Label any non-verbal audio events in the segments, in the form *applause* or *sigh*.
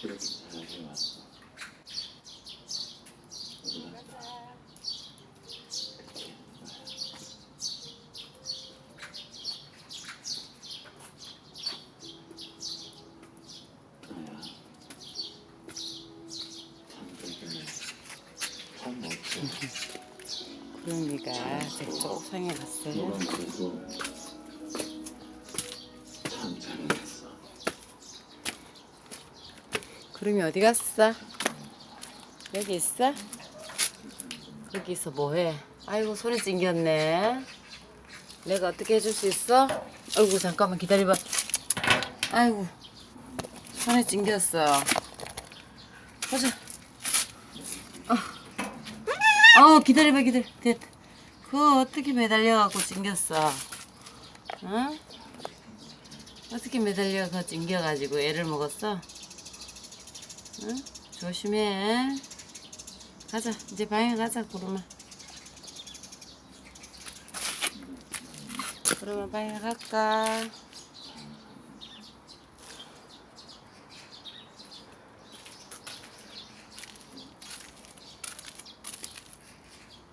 그렇게 잘 해왔어. 구름이가 저쪽 옥상에 갔어요. 그래도 구름이 어디 갔어? 여기 있어? 여기서 뭐해? 아이고 소리 찡겼네. 내가 어떻게 해줄 수 있어? 아이고 잠깐만 기다려봐. 아이고 손에 찡겼어. 가자. 어, 어 기다려봐 기다려. 됐다. 그거 어떻게 매달려갖고 찡겼어? 응? 어떻게 매달려 그 찡겨가지고 애를 먹었어? 응? 조심해. 가자. 이제 방에 가자, 구름아. 구름아, 방에 갈까?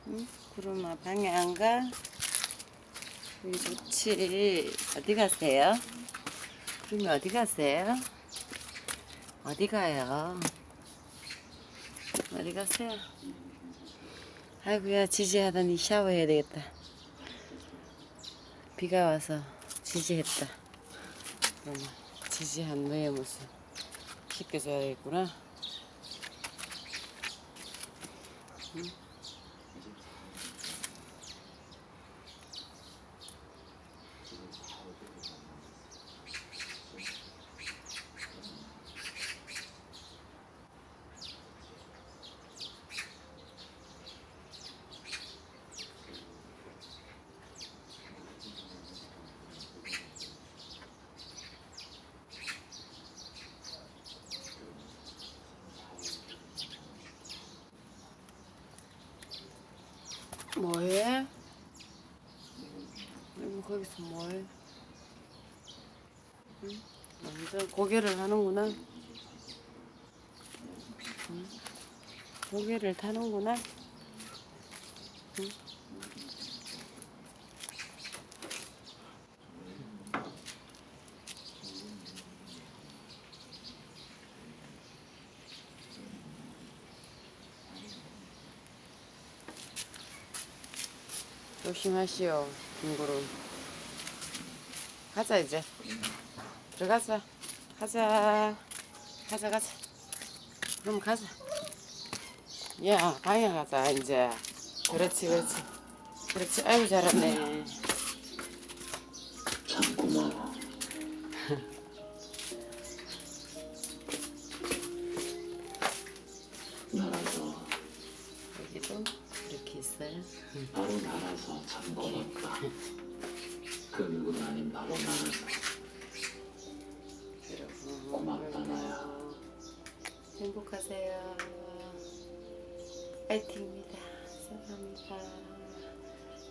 응? 구름아, 방에 안 가? 여기 좋지. 어디 가세요? 구름이 어디 가세요? 어디 가요? 어디 가세요? 아이고야 지지하더니 샤워해야 되겠다. 비가 와서 지지했다. 지지한 너의 모습 씻겨줘야겠구나. 뭐해? 뭐 거기서 뭐해? 응? 완전 고개를 하는구나. 응? 고개를 타는구나. 응? 조심하시오, 김구름. 가자, 이제. 들어가자. 가자. 가자, 가자. 그럼 가자. 야, 방에 가자, 이제. 그렇지, 그렇지. 그렇지. 아이고, 잘하네. 참 고마워. *laughs* 나라서 여기도 이렇게 있어요. 바로 나라서 참 고맙다. 그 누구도 아닌 바로 나라서 여러분. 고맙다, 나야. 행복하세요. 파이팅입니다. 사랑합니다.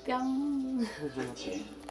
뿅. 그렇지.